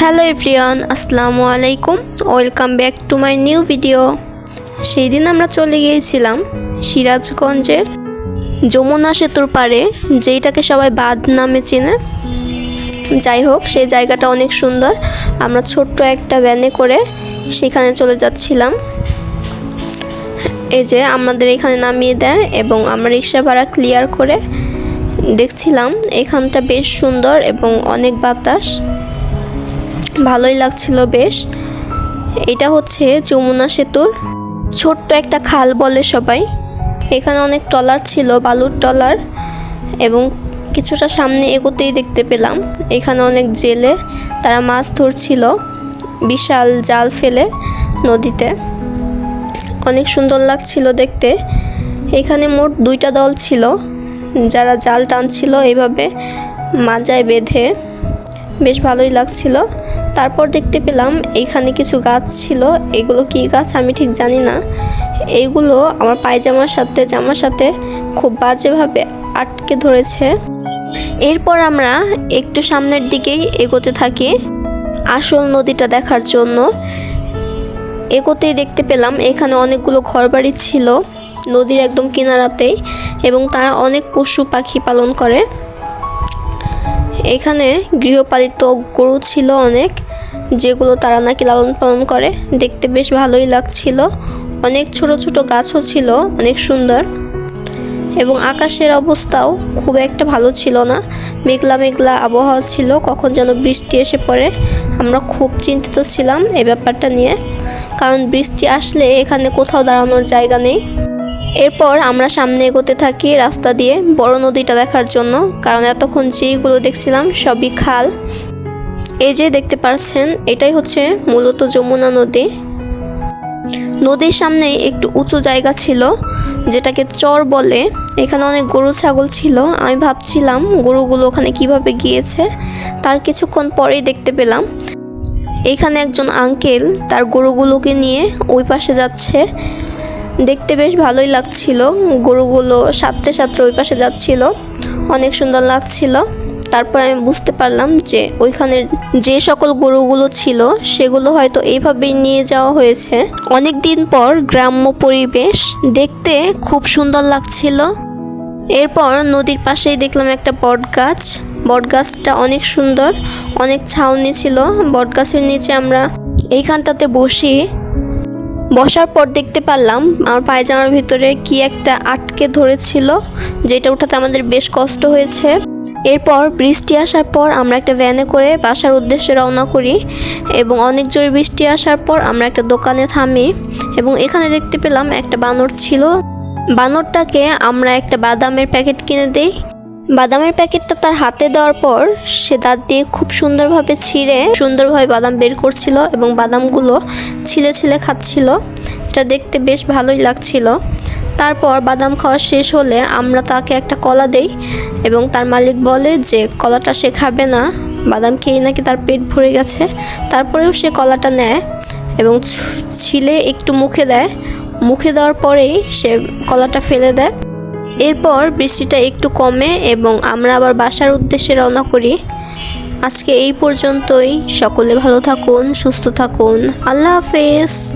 Hello everyone, আসসালামু আলাইকুম। Welcome back to my new video. সেই দিন আমরা চলে গিয়েছিলাম সিরাজগঞ্জের যমুনা সেতুর পাড়ে, যেইটাকে সবাই বাদ নামে চেনে। যাই হোক, সেই জায়গাটা অনেক সুন্দর। আমরা ছোট্ট একটা ভ্যানে করে সেখানে চলে যাচ্ছিলাম। এই যে আমাদের এখানে নামিয়ে দেয় এবং আমরা রিক্সা ভাড়া ক্লিয়ার করে দেখছিলাম। এখানটা বেশ সুন্দর এবং অনেক বাতাস। ভালোই লাগছিল বেশ। এটা হচ্ছে যমুনা সেতুর ছোট্ট একটা খাল বলে সবাই। এখানে অনেক ট্রলার ছিল, বালুর ট্রলার, এবং কিছুটা সামনে এগোতেই দেখতে পেলাম। এখানে অনেক জেলে, তারা মাছ ধরছিল, বিশাল জাল ফেলে নদীতে। অনেক সুন্দর লাগছিল দেখতে। এখানে মোট দুইটা দল ছিল, যারা জাল টানছিল এইভাবে মাজায় বেঁধে। বেশ ভালোই লাগছিল। তারপর দেখতে পেলাম এইখানে কিছু গাছ ছিল। এগুলো কি গাছ আমি ঠিক জানি না। এইগুলো আমার পায়জামার সাথে, জামার সাথে খুব বাজেভাবে আটকে ধরেছে। এরপর আমরা একটু সামনের দিকেই এগোতে থাকি আসল নদীটা দেখার জন্য। এগোতেই দেখতে পেলাম এখানে অনেকগুলো ঘরবাড়ি ছিল, নদীর একদম কিনারাতেই, এবং তারা অনেক পশু পাখি পালন করে। এখানে গৃহপালিত গরু ছিল অনেক। যেগুলো তারা নাকি লালন পালন করে, দেখতে বেশ ভালোই লাগছিল। অনেক ছোট ছোট গাছও ছিল, অনেক সুন্দর। এবং আকাশের অবস্থাও খুব একটা ভালো ছিল না। মেঘলা মেঘলা আবহাওয়া ছিল, কখন যেন বৃষ্টি এসে পড়ে। আমরা খুব চিন্তিত ছিলাম এই ব্যাপারটা নিয়ে, কারণ বৃষ্টি আসলে এখানে কোথাও দাঁড়ানোর জায়গা নেই। এরপর আমরা সামনে এগোতে থাকি রাস্তা দিয়ে বড় নদীটা দেখার জন্য, কারণ এতক্ষণ যেইগুলো দেখছিলাম সবই খাল। এই যে দেখতে পাচ্ছেন এটাই হচ্ছে মূলত যমুনা নদী। নদীর সামনে একটু উঁচু জায়গা ছিল, যেটাকে চর বলে। এখানে অনেক গরু, ছাগল ছিল। আমি ভাবছিলাম গরুগুলো ওখানে কীভাবে গিয়েছে, তার কিছুক্ষণ পরেই দেখতে পেলাম। এখানে একজন আঙ্কেল তার গরুগুলোকে নিয়ে ওই পাশে যাচ্ছে। দেখতে বেশ ভালোই লাগছিল। গরুগুলো সাতটে সাতটে ওই পাশে যাচ্ছিল। অনেক সুন্দর লাগছিল। তারপর আমি বুঝতে পারলাম যে ওইখানের যে সকল গরুগুলো ছিল, সেগুলো হয়তো এইভাবেই নিয়ে যাওয়া হয়েছে। অনেক দিন পর গ্রাম্য পরিবেশ দেখতে খুব সুন্দর লাগছিল। এরপর নদীর পাশেই দেখলাম একটা বট গাছ বট গাছটা অনেক সুন্দর, অনেক ছাউনি ছিল। বট গাছের নিচে আমরা এইখানটাতে বসি। বসার পর দেখতে পারলাম আমার পায়জামার ভিতরে কি একটা আটকে ধরেছিল, যেটা উঠাতে আমাদের বেশ কষ্ট হয়েছে। এরপর বৃষ্টি আসার পর আমরা একটা ভ্যানে করে বাসার উদ্দেশ্যে রওনা করি এবং অনেক জোরে বৃষ্টি আসার পর আমরা একটা দোকানে থামি এবং এখানে দেখতে পেলাম একটা বানর ছিল। বানরটাকে আমরা একটা বাদামের প্যাকেট কিনে দেই। বাদামের প্যাকেটটা তার হাতে দেওয়ার পর সে দাঁত দিয়ে খুব সুন্দরভাবে ছিঁড়ে সুন্দরভাবে বাদাম বের করছিল এবং বাদামগুলো ছিলে ছিলে খাচ্ছিল। এটা দেখতে বেশ ভালোই লাগছিল। তারপর বাদাম খাওয়া শেষ হলে আমরা তাকে একটা কলা দেই এবং তার মালিক বলে যে, কলাটা সে খাবে না। বাদাম খেয়ে নাকি তার পেট ভরে গেছে। তারপরেও সে কলাটা নেয় এবং ছিলে একটু মুখে দেয়। মুখে দেওয়ার পরেই সে কলাটা ফেলে দেয়। এরপর বৃষ্টিটা একটু কমে এবং আমরা আবার বাসার উদ্দেশ্যে রওনা করি। আজকে এই পর্যন্তই। সকলে ভালো থাকুন, সুস্থ থাকুন। আল্লাহ হাফেজ।